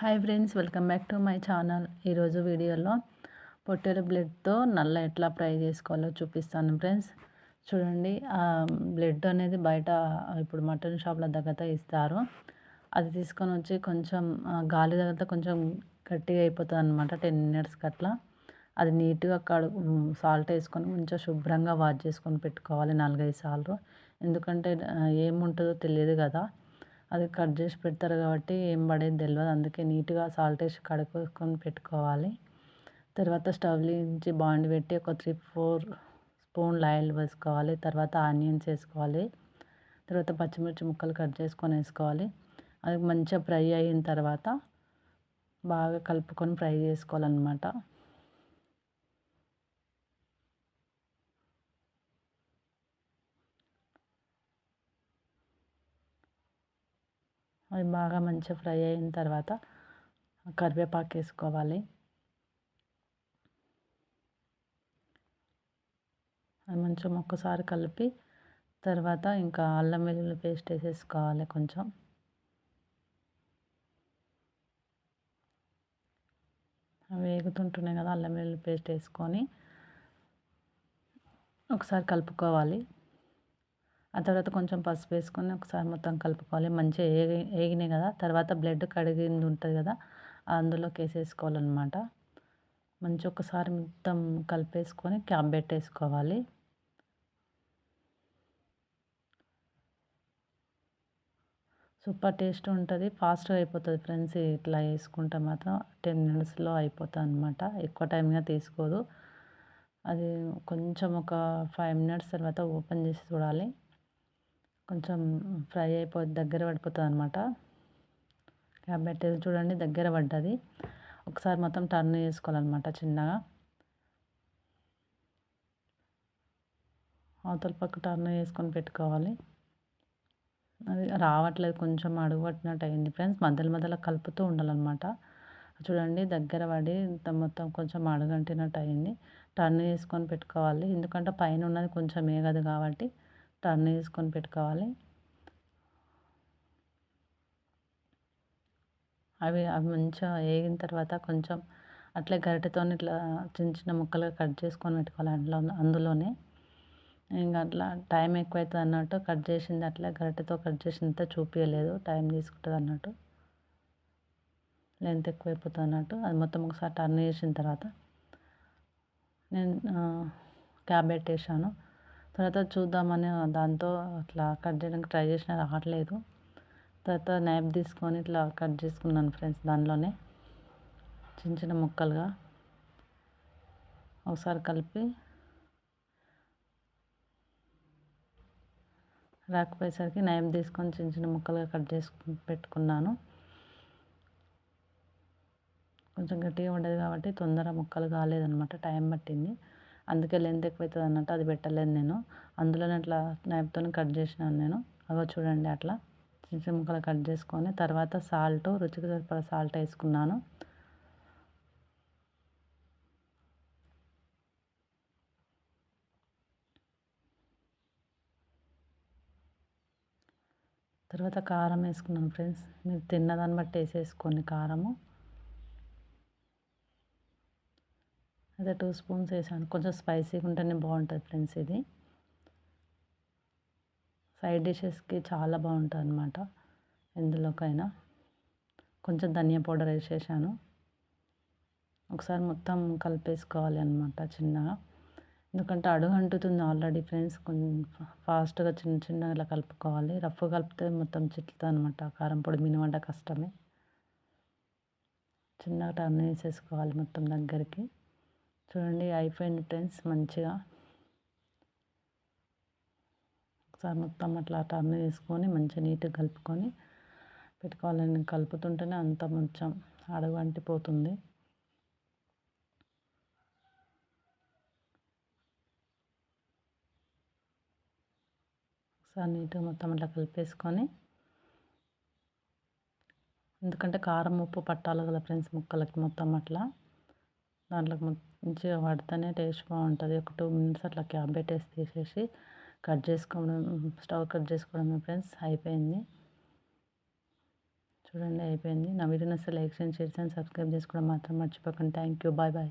Hi friends welcome back to my channel. ఈరోజు వీడియోలో పొట్టేల బ్లడ్తో నల్ల ఎట్లా ఫ్రై చేసుకోవాలో చూపిస్తాను ఫ్రెండ్స్. చూడండి ఆ బ్లడ్ అనేది బయట ఇప్పుడు మటన్ షాప్ల దగ్గర ఇస్తారు. అది తీసుకొని వచ్చి కొంచెం గాలి తగిలితే కొంచెం గట్టిగా అయిపోతుంది అనమాట టెన్ మినిట్స్కి అట్లా అది నీట్గా కడు సాల్ట్ వేసుకొని కొంచెం శుభ్రంగా వాష్ చేసుకొని పెట్టుకోవాలి నాలుగైదు సార్లు. ఎందుకంటే ఏముంటుందో తెలియదు కదా. అది కట్ చేసి పెడతారు కాబట్టి ఏం పడేది తెలియదు అందుకే నీట్గా సాల్ట్ వేసి కడుక్కొని పెట్టుకోవాలి. తర్వాత స్టవ్ నుంచి బాండి పెట్టి ఒక త్రీ ఫోర్ స్పూన్లు ఆయిల్ వేసుకోవాలి. తర్వాత ఆనియన్స్ వేసుకోవాలి. తర్వాత పచ్చిమిర్చి ముక్కలు కట్ చేసుకొని వేసుకోవాలి. అది మంచిగా ఫ్రై అయిన తర్వాత బాగా కలుపుకొని ఫ్రై చేసుకోవాలన్నమాట. అవి బాగా మంచిగా ఫ్రై అయిన తర్వాత కరివేపాకు వేసుకోవాలి. అది మంచిగా ఒక్కసారి కలిపి తర్వాత ఇంకా అల్లం వెల్లుల్లి పేస్ట్ వేసేసుకోవాలి కొంచెం. వేగుతుంటున్నాయి కదా అల్లం వెల్లుల్లి పేస్ట్ వేసుకొని ఒకసారి కలుపుకోవాలి. ఆ తర్వాత కొంచెం పసుపు వేసుకొని ఒకసారి మొత్తం కలుపుకోవాలి. మంచిగా ఏగి ఏగినాయి కదా? తర్వాత బ్లడ్ కడిగింది ఉంటుంది కదా? అందులోకి వేసేసుకోవాలన్నమాట మంచి ఒకసారి మొత్తం కలిపేసుకొని క్యాప్ పెట్టేసుకోవాలి సూపర్ టేస్ట్ ఉంటుంది. ఫాస్ట్గా అయిపోతుంది ఫ్రెండ్స్. ఇట్లా వేసుకుంటే మాత్రం టెన్ మినిట్స్లో అయిపోతుంది అనమాట ఎక్కువ టైంగా తీసుకోదు. అది కొంచెం ఒక ఫైవ్ మినిట్స్ తర్వాత ఓపెన్ చేసి చూడాలి. కొంచెం ఫ్రై అయిపోయి దగ్గర పడిపోతుంది అనమాట క్యాబెట్ చూడండి దగ్గర పడ్డది. ఒకసారి మొత్తం టర్న్ చేసుకోవాలన్నమాట చిన్నగా. అవతల పక్క టర్న్ చేసుకొని పెట్టుకోవాలి. అది రావట్లేదు కొంచెం అడుగు పట్టినట్టు అయింది ఫ్రెండ్స్. మధ్యలో మధ్యలో కలుపుతూ ఉండాలన్నమాట. చూడండి దగ్గర పడి మొత్తం కొంచెం అడుగంటినట్టు అయింది. టర్న్ చేసుకొని పెట్టుకోవాలి. ఎందుకంటే పైన ఉన్నది కొంచెం ఏగదు కాబట్టి టర్న్ చేసుకొని పెట్టుకోవాలి. అవి అవి మంచిగా వేగిన తర్వాత కొంచెం అట్లే గరిటెతో ఇట్లా చిన్న చిన్న ముక్కలుగా కట్ చేసుకొని పెట్టుకోవాలి అందులో అందులోనే. ఇంకా అట్లా టైం ఎక్కువైతుంది అన్నట్టు కట్ చేసింది అట్లా గరిటెతో కట్ చేసినంత చూపించలేదు టైం తీసుకుంటుంది అన్నట్టు. లెంత్ ఎక్కువైపోతుంది అన్నట్టు. అది మొత్తం ఒకసారి టర్న్ చేసిన తర్వాత నేను క్యాబ్ పెట్టేసాను తర్వాత చూద్దామని దాంతో అట్లా కట్ చేయడానికి ట్రై చేసిన రావట్లేదు. తర్వాత నైఫ్ తీసుకొని ఇట్లా కట్ చేసుకున్నాను ఫ్రెండ్స్ దానిలోనే చిన్న చిన్న ముక్కలుగా. ఒకసారి కలిపి రాకపోయేసరికి నైఫ్ తీసుకొని చిన్న చిన్న ముక్కలుగా కట్ చేసుకుని పెట్టుకున్నాను. కొంచెం గట్టిగా ఉండదు కాబట్టి తొందర ముక్కలు కాలేదనమాట టైం పట్టింది. అందుకే లెంత్ ఎక్కువవుతుంది అన్నట్టు అది పెట్టలేదు నేను. అందులోనే అట్లా నైఫ్తో కట్ చేసినాను నేను. అగో చూడండి అట్లా. చిన్న చిన్న ముక్కలు కట్ చేసుకొని తర్వాత సాల్ట్ రుచికి సరిపడా సాల్ట్ వేసుకున్నాను. తర్వాత కారం వేసుకున్నాను ఫ్రెండ్స్. మీరు తిన్నదాన్ని బట్టి వేసేసుకోండి కారము. అదే టూ స్పూన్స్ వేసాను. కొంచెం స్పైసీగా ఉంటేనే బాగుంటుంది ఫ్రెండ్స్ ఇది. సైడ్ డిషెస్కి చాలా బాగుంటుంది అనమాట ఎందులోకైనా. కొంచెం ధనియా పౌడర్ వేసేసాను. ఒకసారి మొత్తం కలిపేసుకోవాలి అనమాట చిన్నగా. ఎందుకంటే అడుగు అంటుతుంది ఆల్రెడీ ఫ్రెండ్స్. కొంచెం ఫాస్ట్గా చిన్న చిన్నగా ఇలా కలుపుకోవాలి. రఫ్ కలిపితే మొత్తం చిట్లుతుంది అనమాట కారం పొడి మినమంట కష్టమే. చిన్నగా టర్న్ వేసేసుకోవాలి మొత్తం దగ్గరికి. చూడండి అయిపోయింది ఫ్రెండ్స్ మంచిగా. ఒకసారి మొత్తం అట్లా టర్న్ చేసుకొని మంచిగా నీట్గా కలుపుకొని పెట్టుకోవాలని కలుపుతుంటేనే అంత కొంచెం అడుగు అంటిపోతుంది ఒకసారి నీట్గా మొత్తం అట్లా కలిపేసుకొని ఎందుకంటే కారం ఉప్పు పట్టాలి కదా ఫ్రెండ్స్ ముక్కలకి మొత్తం అట్లా. దాంట్లోకి మంచిగా పడితేనే టేస్ట్ బాగుంటుంది. ఒక టూ మినిట్స్ అట్లా క్యాప్ పెట్టేసి తీసేసి కట్ చేసుకోవడం స్టవ్ కట్ చేసుకోవడమే ఫ్రెండ్స్ అయిపోయింది. చూడండి అయిపోయింది. నా వీడియో నచ్చితే లైక్ చేయండి షేర్ చేయండి సబ్స్క్రైబ్ చేసుకోవడం మాత్రం మర్చిపోకండి. Thank you. Bye bye.